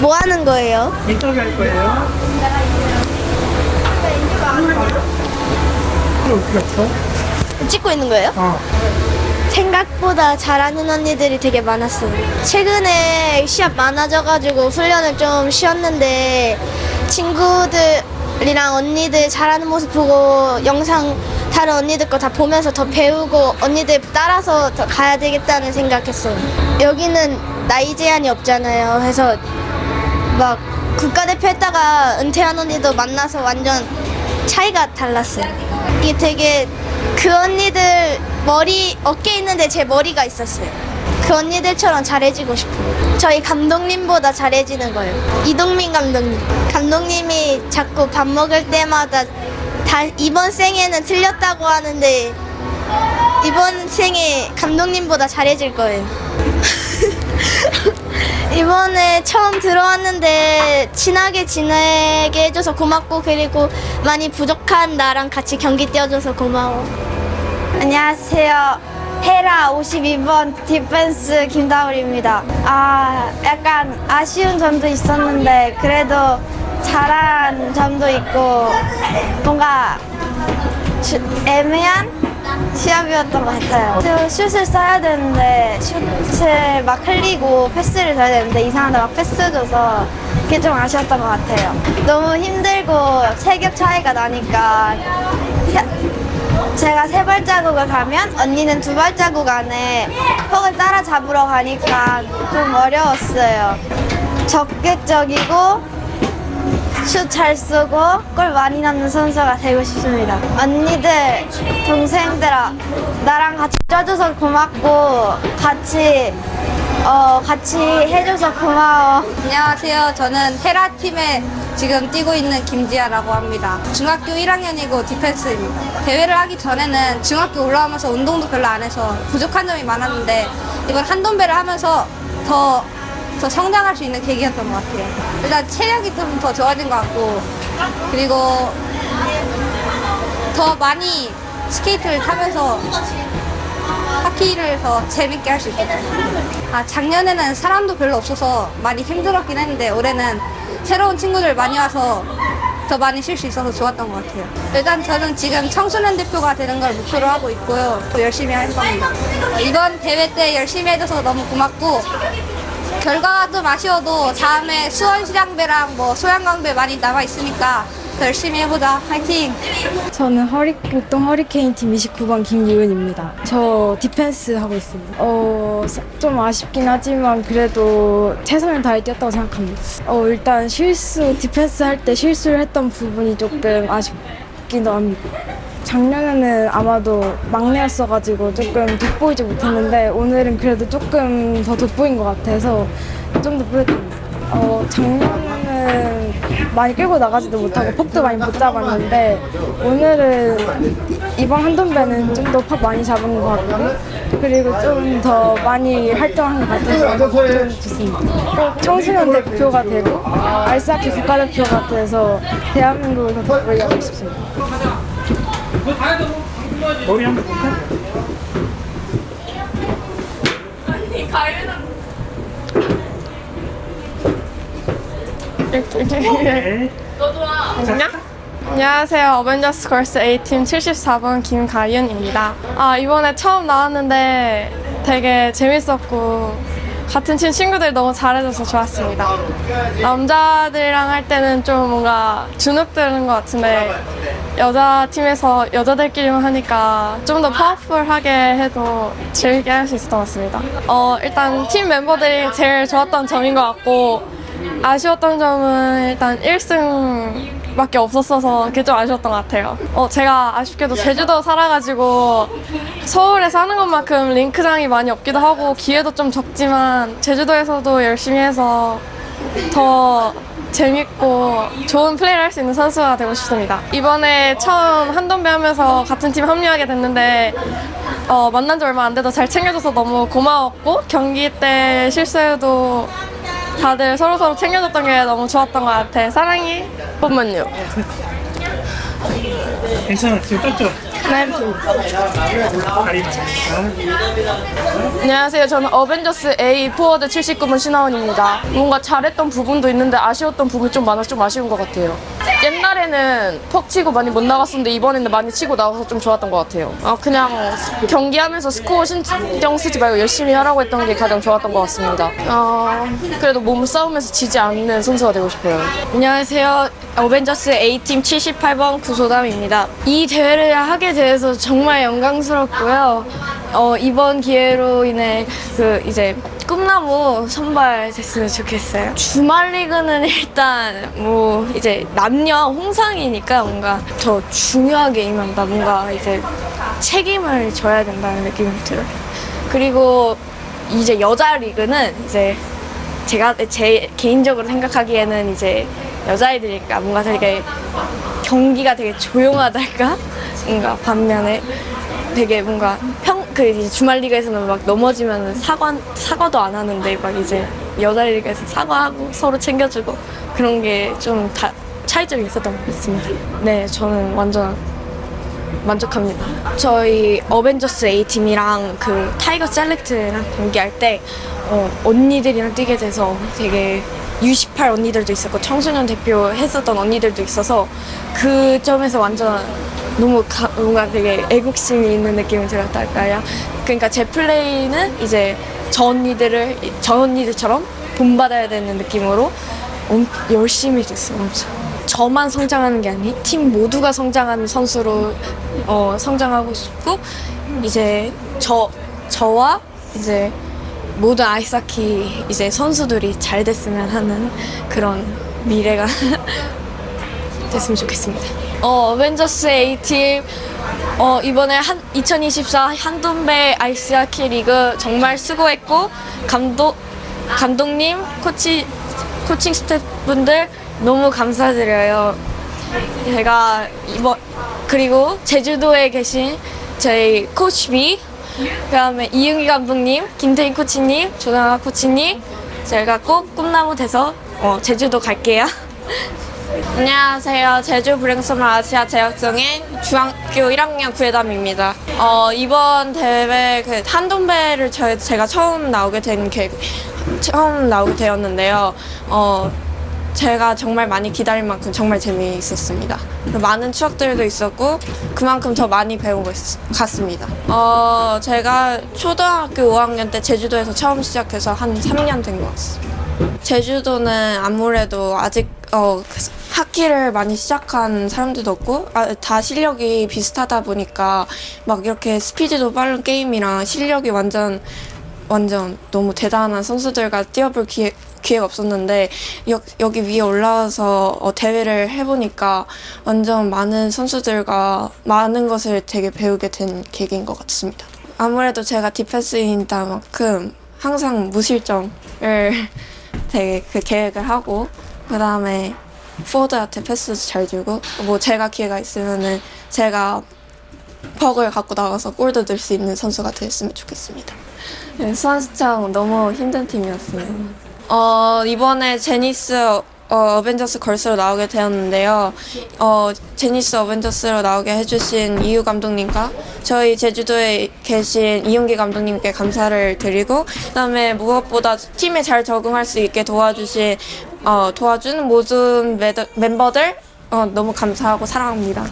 뭐 하는 거예요? 인터뷰 할 거예요. 이거 어떻게 없어? 찍고 있는 거예요? 어. 생각보다 잘하는 언니들이 되게 많았어요. 최근에 시합 많아져가지고 훈련을 좀 쉬었는데 친구들이랑 언니들 잘하는 모습 보고 영상 다른 언니들 거 다 보면서 더 배우고 언니들 따라서 더 가야 되겠다는 생각했어요. 여기는 나이 제한이 없잖아요. 그래서 막 국가대표 했다가 은퇴한 언니도 만나서 완전 차이가 달랐어요. 이게 되게 그 언니들 머리 어깨 있는데 제 머리가 있었어요. 그 언니들처럼 잘해지고 싶어요. 저희 감독님보다 잘해지는 거예요. 이동민 감독님. 감독님이 자꾸 밥 먹을 때마다 다 이번 생에는 틀렸다고 하는데 이번 생에 감독님보다 잘해질 거예요. 이번에 처음 들어왔는데 친하게 지내게 해줘서 고맙고 그리고 많이 부족한 나랑 같이 경기 뛰어줘서 고마워. 안녕하세요. 헤라 52번 디펜스 김다울입니다. 아, 약간 아쉬운 점도 있었는데 그래도 잘한 점도 있고 뭔가 주- 애매한 시합이었던 것 같아요. 저 슛을 써야 되는데 슛을 막 흘리고 패스를 줘야 되는데 이상하다 막 패스 줘서 그게 좀 아쉬웠던 것 같아요. 너무 힘들고 체격 차이가 나니까 세- 제가 세 발자국을 가면 언니는 두 발자국 안에 퍽을 따라잡으러 가니까 좀 어려웠어요. 적극적이고 슛 잘 쏘고 골 많이 넣는 선수가 되고 싶습니다. 언니들, 동생들아, 나랑 같이 쪄줘서 고맙고 같이 어 같이 해줘서 고마워. 안녕하세요. 저는 헤라 팀에 지금 뛰고 있는 김지아라고 합니다. 중학교 1학년이고 디펜스입니다. 대회를 하기 전에는 중학교 올라오면서 운동도 별로 안 해서 부족한 점이 많았는데 이번 한돈배를 하면서 더, 더 성장할 수 있는 계기였던 것 같아요. 일단 체력이 좀 더 좋아진 것 같고 그리고 더 많이 스케이트를 타면서 하키를 더 재밌게 할수 같아요. 아, 작년에는 사람도 별로 없어서 많이 힘들었긴 했는데 올해는 새로운 친구들 많이 와서 더 많이 쉴 수 있어서 좋았던 것 같아요. 일단 저는 지금 청소년 대표가 되는 걸 목표로 하고 있고요. 또 열심히 할 겁니다. 어, 이번 대회 때 열심히 해줘서 너무 고맙고 결과가 좀 아쉬워도 다음에 수원시장배랑 뭐 소양강배 많이 남아 있으니까 더 열심히 해보자. 화이팅! 저는 허리, 목동 허리케인 팀 29번 김유은입니다. 저 디펜스 하고 있습니다. 어, 사- 좀 아쉽긴 하지만 그래도 최선을 다해 뛰었다고 생각합니다. 어, 일단 실수, 디펜스 할 때 실수를 했던 부분이 조금 아쉽기도 합니다. 작년에는 아마도 막내였어가지고 조금 돋보이지 못했는데 오늘은 그래도 조금 더 돋보인 것 같아서 좀더 뿌듯합니다. 어, 작년에는 많이 끌고 나가지도 못하고 퍽도 많이 못 잡았는데 오늘은 이번 한돈배는 좀더퍽 많이 잡은 것 같고 그리고 좀 더 많이 활동한 것 같아서 좀 좋습니다. 꼭 청소년 대표가 되고 알싸키 국가대표가 돼서 대한민국을 더 돋보이게 하고 싶습니다. 머리 한번 볼까? 네. 안녕하세요. 어벤져스 걸스 A팀 74번 김가윤입니다. 아, 이번에 처음 나왔는데 되게 재밌었고 같은 팀 친구들이 너무 잘해줘서 좋았습니다. 남자들이랑 할 때는 좀 뭔가 주눅드는 것 같은데 여자 팀에서 여자들끼리만 하니까 좀 더 파워풀하게 해도 재밌게 할 수 있었던 것 같습니다. 어, 일단 팀 멤버들이 제일 좋았던 점인 것 같고 아쉬웠던 점은 일단 1승 밖에 없었어서 그게 좀 아쉬웠던 것 같아요. 어, 제가 아쉽게도 제주도 살아가지고 서울에 사는 것만큼 링크장이 많이 없기도 하고 기회도 좀 적지만 제주도에서도 열심히 해서 더 재밌고 좋은 플레이를 할 수 있는 선수가 되고 싶습니다. 이번에 처음 한돈배 하면서 같은 팀 합류하게 됐는데 어, 만난 지 얼마 안 돼도 잘 챙겨줘서 너무 고마웠고 경기 때 실수해도 다들 서로서로 챙겨줬던 게 너무 좋았던 것 같아. 사랑해. 잠깐만요. 괜찮아. 지금 떴죠? 다 안녕하세요. 저는 어벤져스 A 포워드 79번 신하원입니다. 뭔가 잘했던 부분도 있는데 아쉬웠던 부분이 좀 많아서 좀 아쉬운 것 같아요. 옛날에는 퍽 치고 많이 못 나갔었는데 이번에는 많이 치고 나가서 좀 좋았던 것 같아요. 아, 그냥 경기하면서 스코어 신경 쓰지 말고 열심히 하라고 했던 게 가장 좋았던 것 같습니다. 아, 그래도 몸 싸움에서 지지 않는 선수가 되고 싶어요. 안녕하세요. 어벤져스 A팀 78번 구소담입니다. 이 대회를 하게 돼서 정말 영광스럽고요. 어, 이번 기회로 인해 그 이제 꿈나무 선발 됐으면 좋겠어요. 주말 리그는 일단 뭐 이제 남녀 홍상이니까 뭔가 더 중요하게 임한다. 뭔가 이제 책임을 져야 된다는 느낌이 들어요. 그리고 이제 여자 리그는 이제 제가 제 개인적으로 생각하기에는 이제 여자애들이니까 뭔가 되게 경기가 되게 조용하달까 뭔가 반면에 되게 뭔가 평 그 주말 리그에서는 막 넘어지면 사과 사과도 안 하는데 막 이제 여자 리그에서 사과하고 서로 챙겨주고 그런 게 좀 다 차이점이 있었던 것 같습니다. 네, 저는 완전 만족합니다. 저희 어벤져스 A 팀이랑 그 타이거 셀렉트랑 경기할 때 어, 언니들이랑 뛰게 돼서 되게 U18 언니들도 있었고 청소년 대표 했었던 언니들도 있어서 그 점에서 완전 너무 가, 뭔가 되게 애국심이 있는 느낌이 들었달까요? 그러니까 제 플레이는 이제 저 언니들을 저 언니들처럼 본받아야 되는 느낌으로 엄, 열심히 됐어요. 엄청. 저만 성장하는 게 아니 팀 모두가 성장하는 선수로 어, 성장하고 싶고 이제 저 저와 이제 모든 아이스하키 이제 선수들이 잘 됐으면 하는 그런 미래가 됐으면 좋겠습니다. 어, 어벤져스 A팀 어, 이번에 한 2024 한돈배 아이스하키 리그 정말 수고했고 감독 감독님, 코치 코칭 스태프분들 너무 감사드려요. 제가 이번 그리고 제주도에 계신 저희 코치 B 그다음에 이윤기 감독님, 김태인 코치님, 조상아 코치님 제가 꼭 꿈나무 돼서 어, 제주도 갈게요. 안녕하세요. 제주 브랭스홈 아시아 제약성의 중학교 1학년 구혜담입니다. 어, 이번 대회 그 한돈배를 저, 제가 처음 나오게 된 계, 처음 나오게 되었는데요. 어, 제가 정말 많이 기다릴 만큼 정말 재미있었습니다. 많은 추억들도 있었고 그만큼 더 많이 배운 것 같습니다. 어, 제가 초등학교 5학년 때 제주도에서 처음 시작해서 한 3년 된 것 같습니다. 제주도는 아무래도 아직 어, 그 하키를 많이 시작한 사람들도 없고 아, 다 실력이 비슷하다 보니까 막 이렇게 스피드도 빠른 게임이랑 실력이 완전 완전 너무 대단한 선수들과 뛰어볼 기회, 기회가 없었는데 여, 여기 위에 올라와서 어, 대회를 해보니까 완전 많은 선수들과 많은 것을 되게 배우게 된 계기인 것 같습니다. 아무래도 제가 디펜스인다 만큼 항상 무실점을 되게 그 계획을 하고 그 다음에 포워드한테 패스 잘 주고 뭐 제가 기회가 있으면은 제가 퍽을 갖고 나가서 골도 넣을 수 있는 선수가 됐으면 좋겠습니다. 네, 수원시청 너무 힘든 팀이었어요. 어, 이번에 제니스 어, 어벤져스 걸스로 나오게 되었는데요. 어, 제니스 어벤져스로 나오게 해주신 이유 감독님과 저희 제주도에 계신 이용기 감독님께 감사를 드리고 그다음에 무엇보다 팀에 잘 적응할 수 있게 도와주신 어, 도와준 모든 매더- 멤버들 어, 너무 감사하고 사랑합니다.